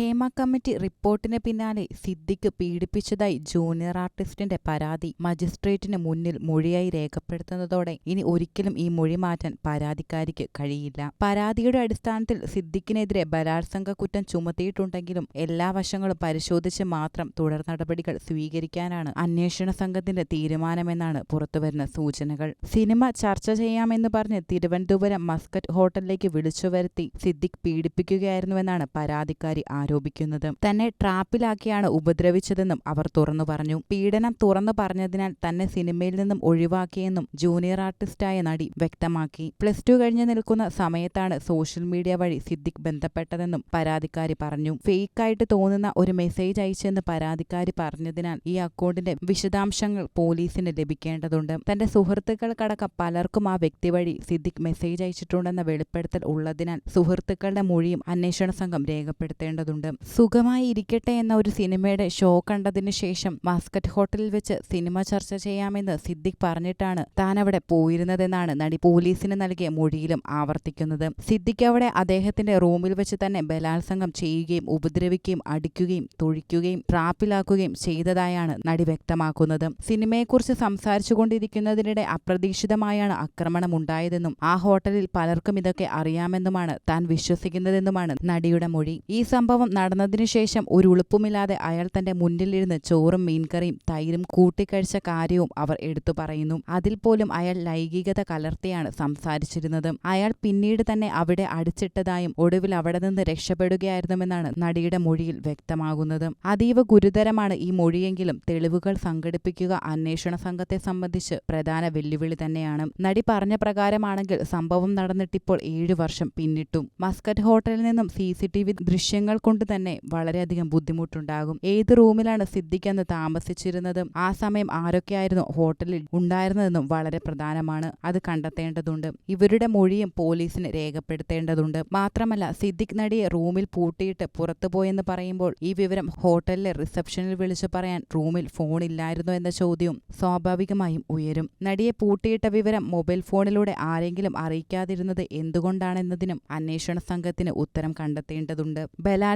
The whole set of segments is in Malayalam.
ഹേമ കമ്മിറ്റി റിപ്പോർട്ടിന് പിന്നാലെ സിദ്ദിഖ് പീഡിപ്പിച്ചതായി ജൂനിയർ ആർട്ടിസ്റ്റിന്റെ പരാതി മജിസ്ട്രേറ്റിന് മുന്നിൽ മൊഴിയായി രേഖപ്പെടുത്തുന്നതോടെ ഇനി ഒരിക്കലും ഈ മൊഴി മാറ്റാൻ പരാതിക്കാരിക്ക് കഴിയില്ല. പരാതിയുടെ അടിസ്ഥാനത്തിൽ സിദ്ദിഖിനെതിരെ ബലാത്സംഗ കുറ്റം ചുമത്തിയിട്ടുണ്ടെങ്കിലും എല്ലാ വശങ്ങളും പരിശോധിച്ച് മാത്രം തുടർ നടപടികൾ സ്വീകരിക്കാനാണ് അന്വേഷണ സംഘത്തിന്റെ തീരുമാനമെന്നാണ് പുറത്തുവരുന്ന സൂചനകൾ. സിനിമ ചർച്ച ചെയ്യാമെന്ന് പറഞ്ഞ് തിരുവനന്തപുരം മസ്കറ്റ് ഹോട്ടലിലേക്ക് വിളിച്ചു വരുത്തി സിദ്ദിഖ് പീഡിപ്പിക്കുകയായിരുന്നുവെന്നാണ് പരാതിക്കാരി ആരോപിക്കുന്നത്. തന്നെ ട്രാപ്പിലാക്കിയാണ് ഉപദ്രവിച്ചതെന്നും അവർ തുറന്നു പറഞ്ഞു. പീഡനം തുറന്നു പറഞ്ഞതിനാൽ തന്നെ സിനിമയിൽ നിന്നും ഒഴിവാക്കിയെന്നും ജൂനിയർ ആർട്ടിസ്റ്റായ നടി വ്യക്തമാക്കി. പ്ലസ് ടു കഴിഞ്ഞ് നിൽക്കുന്ന സമയത്താണ് സോഷ്യൽ മീഡിയ വഴി സിദ്ദിഖ് ബന്ധപ്പെട്ടതെന്നും പരാതിക്കാരി പറഞ്ഞു. ഫേക്കായിട്ട് തോന്നുന്ന ഒരു മെസ്സേജ് അയച്ചെന്ന് പരാതിക്കാരി പറഞ്ഞതിനാൽ ഈ അക്കൗണ്ടിന്റെ വിശദാംശങ്ങൾ പോലീസിന് ലഭിക്കേണ്ടതുണ്ട്. തന്റെ സുഹൃത്തുക്കൾക്കടക്കം പലർക്കും ആ വ്യക്തി വഴി സിദ്ദിഖ് മെസ്സേജ് അയച്ചിട്ടുണ്ടെന്ന വെളിപ്പെടുത്തൽ ഉള്ളതിനാൽ സുഹൃത്തുക്കളുടെ മൊഴിയും അന്വേഷണ സംഘം രേഖപ്പെടുത്തേണ്ടതുണ്ട്. സുഖമായി ഇരിക്കട്ടെ എന്ന ഒരു സിനിമയുടെ ഷോ കണ്ടതിനു ശേഷം മാസ്കറ്റ് ഹോട്ടലിൽ വെച്ച് സിനിമ ചർച്ച ചെയ്യാമെന്ന് സിദ്ദിഖ് പറഞ്ഞിട്ടാണ് താൻ അവിടെ പോയിരുന്നതെന്നാണ് നടി പോലീസിന് നൽകിയ മൊഴിയിലും ആവർത്തിക്കുന്നത്. സിദ്ദിഖ് അവിടെ അദ്ദേഹത്തിന്റെ റൂമിൽ വെച്ച് തന്നെ ബലാത്സംഗം ചെയ്യുകയും ഉപദ്രവിക്കുകയും അടിക്കുകയും തൊഴിക്കുകയും ട്രാപ്പിലാക്കുകയും ചെയ്തതായാണ് നടി വ്യക്തമാക്കുന്നത്. സിനിമയെക്കുറിച്ച് സംസാരിച്ചുകൊണ്ടിരിക്കുന്നതിനിടെ അപ്രതീക്ഷിതമായാണ് ആക്രമണം ഉണ്ടായതെന്നും ആ ഹോട്ടലിൽ പലർക്കും ഇതൊക്കെ അറിയാമെന്നുമാണ് താൻ വിശ്വസിക്കുന്നതെന്നുമാണ് നടിയുടെ മൊഴി. ഈ സംഭവം നടന്നതിനു ശേഷം ഒരു ഉളുപ്പുമില്ലാതെ അയാൾ തന്റെ മുന്നിലിരുന്ന് ചോറും മീൻകറിയും തൈരും കൂട്ടിക്കഴിച്ച കാര്യവും അവർ എടുത്തു പറയുന്നു. അതിൽ പോലും അയാൾ ലൈംഗികത കലർത്തിയാണ് സംസാരിച്ചിരുന്നത്. അയാൾ പിന്നീട് തന്നെ അവിടെ അടിച്ചിട്ടതായും ഒടുവിൽ അവിടെ നിന്ന് രക്ഷപ്പെടുകയായിരുന്നുവെന്നാണ് നടിയുടെ മൊഴിയിൽ വ്യക്തമാകുന്നത്. അതീവ ഗുരുതരമാണ് ഈ മൊഴിയെങ്കിലും തെളിവുകൾ സംഘടിപ്പിക്കുക അന്വേഷണ സംഘത്തെ സംബന്ധിച്ച് പ്രധാന വെല്ലുവിളി തന്നെയാണ്. നടി പറഞ്ഞ പ്രകാരമാണെങ്കിൽ സംഭവം നടന്നിട്ടിപ്പോൾ ഏഴു വർഷം പിന്നിട്ടു. മസ്കറ്റ് ഹോട്ടലിൽ നിന്നും സി സി ടി വി ദൃശ്യങ്ങൾ കൊണ്ട് തന്നെ വളരെയധികം ബുദ്ധിമുട്ടുണ്ടാകും. ഏത് റൂമിലാണ് സിദ്ദിഖ് എന്ന് താമസിച്ചിരുന്നതും ആ സമയം ആരൊക്കെയായിരുന്നു ഹോട്ടലിൽ ഉണ്ടായിരുന്നതെന്നും വളരെ പ്രധാനമാണ്. അത് കണ്ടെത്തേണ്ടതുണ്ട്. ഇവരുടെ മൊഴിയും പോലീസിന് രേഖപ്പെടുത്തേണ്ടതുണ്ട്. മാത്രമല്ല സിദ്ദിഖ് നടിയെ റൂമിൽ പൂട്ടിയിട്ട് പുറത്തുപോയെന്ന് പറയുമ്പോൾ ഈ വിവരം ഹോട്ടലിലെ റിസപ്ഷനിൽ വിളിച്ചു പറയാൻ റൂമിൽ ഫോൺ ഇല്ലായിരുന്നു എന്ന ചോദ്യവും സ്വാഭാവികമായും ഉയരും. നടിയെ പൂട്ടിയിട്ട വിവരം മൊബൈൽ ഫോണിലൂടെ ആരെങ്കിലും അറിയിക്കാതിരുന്നത് എന്തുകൊണ്ടാണെന്നതിനും അന്വേഷണ സംഘത്തിന് ഉത്തരം കണ്ടെത്തേണ്ടതുണ്ട്.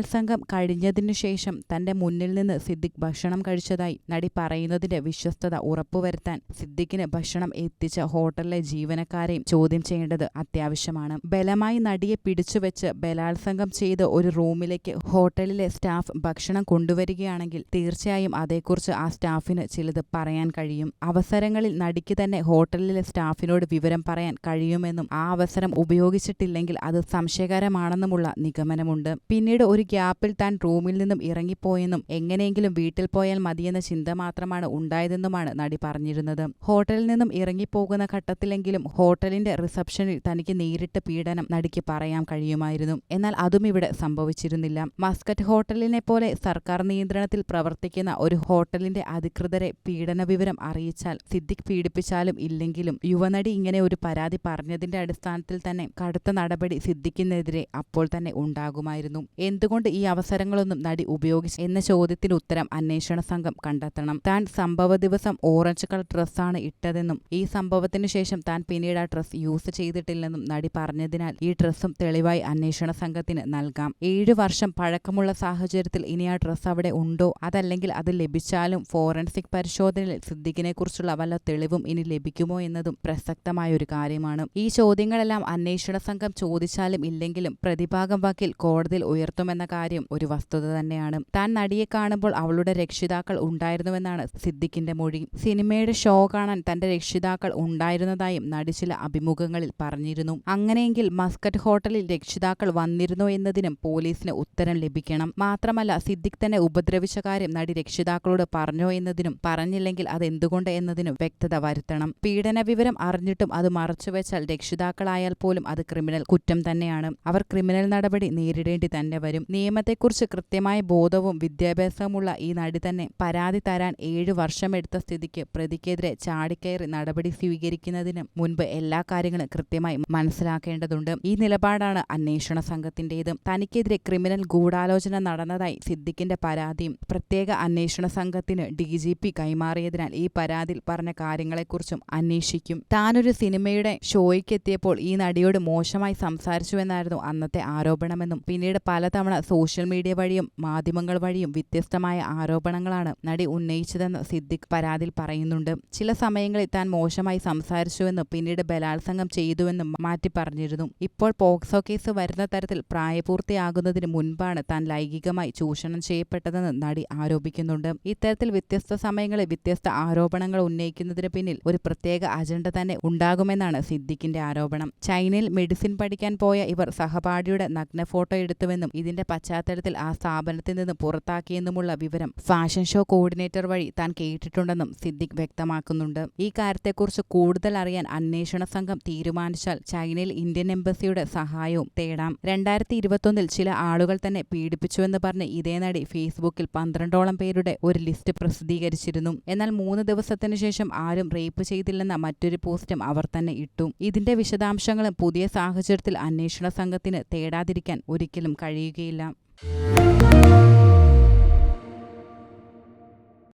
ബലാത്സംഗം കഴിഞ്ഞതിനു ശേഷം തന്റെ മുന്നിൽ നിന്ന് സിദ്ദിഖ് ഭക്ഷണം കഴിച്ചതായി നടി പറയുന്നതിന്റെ വിശ്വസ്തത ഉറപ്പുവരുത്താൻ സിദ്ദിഖിന് ഭക്ഷണം എത്തിച്ച ഹോട്ടലിലെ ജീവനക്കാരെയും ചോദ്യം ചെയ്യേണ്ടത് അത്യാവശ്യമാണ്. ബലമായി നടിയെ പിടിച്ചുവെച്ച് ബലാത്സംഗം ചെയ്ത് ഒരു റൂമിലേക്ക് ഹോട്ടലിലെ സ്റ്റാഫ് ഭക്ഷണം കൊണ്ടുവരികയാണെങ്കിൽ തീർച്ചയായും അതേക്കുറിച്ച് ആ സ്റ്റാഫിന് ചിലത് പറയാൻ കഴിയും. അവസരങ്ങളിൽ നടിക്ക് തന്നെ ഹോട്ടലിലെ സ്റ്റാഫിനോട് വിവരം പറയാൻ കഴിയുമെന്നും ആ അവസരം ഉപയോഗിച്ചിട്ടില്ലെങ്കിൽ അത് സംശയകരമാണെന്നുമുള്ള നിഗമനമുണ്ട്. പിന്നീട് ഒരു ഗ്യാപ്പിൽ താൻ റൂമിൽ നിന്നും ഇറങ്ങിപ്പോയെന്നും എങ്ങനെയെങ്കിലും വീട്ടിൽ പോയാൽ മതിയെന്ന ചിന്ത മാത്രമാണ് ഉണ്ടായതെന്നുമാണ് നടി പറഞ്ഞിരുന്നത്. ഹോട്ടലിൽ നിന്നും ഇറങ്ങിപ്പോകുന്ന ഘട്ടത്തിലെങ്കിലും ഹോട്ടലിന്റെ റിസപ്ഷനിൽ തനിക്ക് നേരിട്ട് പീഡനം നടിക്ക് പറയാൻ കഴിയുമായിരുന്നു. എന്നാൽ അതും ഇവിടെ സംഭവിച്ചിരുന്നില്ല. മസ്കറ്റ് ഹോട്ടലിനെ പോലെ സർക്കാർ നിയന്ത്രണത്തിൽ പ്രവർത്തിക്കുന്ന ഒരു ഹോട്ടലിന്റെ അധികൃതരെ പീഡന വിവരം അറിയിച്ചാൽ സിദ്ദിഖ് പീഡിപ്പിച്ചാലും ഇല്ലെങ്കിലും യുവനടി ഇങ്ങനെ ഒരു പരാതി പറഞ്ഞതിന്റെ അടിസ്ഥാനത്തിൽ തന്നെ കടുത്ത നടപടി സിദ്ദിഖിനെതിരെ അപ്പോൾ തന്നെ ഉണ്ടാകുമായിരുന്നു. എന്തുകൊണ്ട് ഈ അവസരങ്ങളൊന്നും നടി ഉപയോഗിച്ചു എന്ന ചോദ്യത്തിന് ഉത്തരം അന്വേഷണ സംഘം കണ്ടെത്തണം. താൻ സംഭവ ദിവസം ഓറഞ്ച് കളർ ഡ്രസ്സാണ് ഇട്ടതെന്നും ഈ സംഭവത്തിനു ശേഷം താൻ പിന്നീട് ആ ഡ്രസ് യൂസ് ചെയ്തിട്ടില്ലെന്നും നടി പറഞ്ഞതിനാൽ ഈ ഡ്രസ്സും തെളിവായി അന്വേഷണ സംഘത്തിന് നൽകാം. ഏഴു വർഷം പഴക്കമുള്ള സാഹചര്യത്തിൽ ഇനി ആ ഡ്രസ്സ് അവിടെ ഉണ്ടോ? അതല്ലെങ്കിൽ അത് ലഭിച്ചാലും ഫോറൻസിക് പരിശോധനയിൽ സിദ്ദിഖിനെ കുറിച്ചുള്ള വല്ല തെളിവും ഇനി ലഭിക്കുമോ എന്നതും പ്രസക്തമായ ഒരു കാര്യമാണ്. ഈ ചോദ്യങ്ങളെല്ലാം അന്വേഷണ സംഘം ചോദിച്ചാലും ഇല്ലെങ്കിലും പ്രതിഭാഗം വാക്കിൽ കോടതിയിൽ ഉയർത്തുമെന്ന കാര്യം ഒരു വസ്തുത തന്നെയാണ്. താൻ നടിയെ കാണുമ്പോൾ അവളുടെ രക്ഷിതാക്കൾ ഉണ്ടായിരുന്നുവെന്നാണ് സിദ്ദിഖിന്റെ മൊഴി. സിനിമയുടെ ഷോ കാണാൻ തന്റെ രക്ഷിതാക്കൾ ഉണ്ടായിരുന്നതായും നടി ചില അഭിമുഖങ്ങളിൽ പറഞ്ഞിരുന്നു. അങ്ങനെയെങ്കിൽ മസ്കറ്റ് ഹോട്ടലിൽ രക്ഷിതാക്കൾ വന്നിരുന്നോ എന്നതിനും പോലീസിന് ഉത്തരം ലഭിക്കണം. മാത്രമല്ല സിദ്ദിഖ് തന്നെ ഉപദ്രവിച്ച കാര്യം നടി രക്ഷിതാക്കളോട് പറഞ്ഞോ എന്നതിനും പറഞ്ഞില്ലെങ്കിൽ അത് എന്തുകൊണ്ട് എന്നതിനും വ്യക്തത വരുത്തണം. പീഡന വിവരം അറിഞ്ഞിട്ടും അത് മറച്ചുവെച്ചാൽ രക്ഷിതാക്കളായാൽ പോലും അത് ക്രിമിനൽ കുറ്റം തന്നെയാണ്. അവർ ക്രിമിനൽ നടപടി നേരിടേണ്ടി തന്നെ വരും. നിയമത്തെക്കുറിച്ച് കൃത്യമായ ബോധവും വിദ്യാഭ്യാസവുമുള്ള ഈ നടി തന്നെ പരാതി തരാൻ ഏഴു വർഷമെടുത്ത സ്ഥിതിക്ക് പ്രതിക്കെതിരെ ചാടിക്കയറി നടപടി സ്വീകരിക്കുന്നതിന് മുൻപ് എല്ലാ കാര്യങ്ങളും കൃത്യമായി മനസ്സിലാക്കേണ്ടതുണ്ട്. ഈ നിലപാടാണ് അന്വേഷണ സംഘത്തിന്റേത് തനിക്കെതിരെ ക്രിമിനൽ ഗൂഢാലോചന നടന്നതായി സിദ്ദിഖിന്റെ പരാതിയും പ്രത്യേക അന്വേഷണ സംഘത്തിന് ഡി ജി പി കൈമാറിയതിനാൽ ഈ പരാതിയിൽ പറഞ്ഞ കാര്യങ്ങളെക്കുറിച്ചും അന്വേഷിക്കും. താനൊരു സിനിമയുടെ ഷോയ്ക്കെത്തിയപ്പോൾ ഈ നടിയോട് മോശമായി സംസാരിച്ചുവെന്നായിരുന്നു അന്നത്തെ ആരോപണമെന്നും പിന്നീട് പലതവണ സോഷ്യൽ മീഡിയ വഴിയും മാധ്യമങ്ങൾ വഴിയും വ്യത്യസ്തമായ ആരോപണങ്ങളാണ് നടി ഉന്നയിച്ചതെന്ന് സിദ്ദിഖ് പരാതിയിൽ പറയുന്നുണ്ട്. ചില സമയങ്ങളിൽ താൻ മോശമായി സംസാരിച്ചുവെന്നും പിന്നീട് ബലാത്സംഗം ചെയ്തുവെന്നും മാറ്റി പറഞ്ഞിരുന്നു. ഇപ്പോൾ പോക്സോ കേസ് വരുന്ന തരത്തിൽ പ്രായപൂർത്തിയാകുന്നതിന് മുൻപാണ് താൻ ലൈംഗികമായി ചൂഷണം ചെയ്യപ്പെട്ടതെന്ന് നടി ആരോപിക്കുന്നുണ്ട്. ഇത്തരത്തിൽ വ്യത്യസ്ത സമയങ്ങളിൽ വ്യത്യസ്ത ആരോപണങ്ങൾ ഉന്നയിക്കുന്നതിന് പിന്നിൽ ഒരു പ്രത്യേക അജണ്ട തന്നെ ഉണ്ടാകുമെന്നാണ് സിദ്ദിഖിന്റെ ആരോപണം. ചൈനയിൽ മെഡിസിൻ പഠിക്കാൻ പോയ ഇവർ സഹപാഠിയുടെ നഗ്ന ഫോട്ടോ എടുത്തുവെന്നും ഇതിന്റെ പശ്ചാത്തലത്തിൽ ആ സ്ഥാപനത്തിൽ നിന്ന് പുറത്താക്കിയെന്നുമുള്ള വിവരം ഫാഷൻ ഷോ കോർഡിനേറ്റർ വഴി താൻ കേട്ടിട്ടുണ്ടെന്നും സിദ്ദിഖ് വ്യക്തമാക്കുന്നുണ്ട്. ഈ കാര്യത്തെക്കുറിച്ച് കൂടുതൽ അറിയാൻ അന്വേഷണ സംഘം തീരുമാനിച്ചാൽ ചൈനയിൽ ഇന്ത്യൻ എംബസിയുടെ സഹായവും തേടാം. രണ്ടായിരത്തി ഇരുപത്തൊന്നിൽ ചില ആളുകൾ തന്നെ പീഡിപ്പിച്ചുവെന്ന് പറഞ്ഞ് ഇതേ നടി ഫേസ്ബുക്കിൽ പന്ത്രണ്ടോളം പേരുടെ ഒരു ലിസ്റ്റ് പ്രസിദ്ധീകരിച്ചിരുന്നു. എന്നാൽ മൂന്ന് ദിവസത്തിന് ശേഷം ആരും റേപ്പ് ചെയ്തില്ലെന്ന മറ്റൊരു പോസ്റ്റും അവർ തന്നെ ഇട്ടു. ഇതിന്റെ വിശദാംശങ്ങളും പുതിയ സാഹചര്യത്തിൽ അന്വേഷണ സംഘത്തിന് തേടാതിരിക്കാൻ ഒരിക്കലും കഴിയുകയില്ല. Thank you.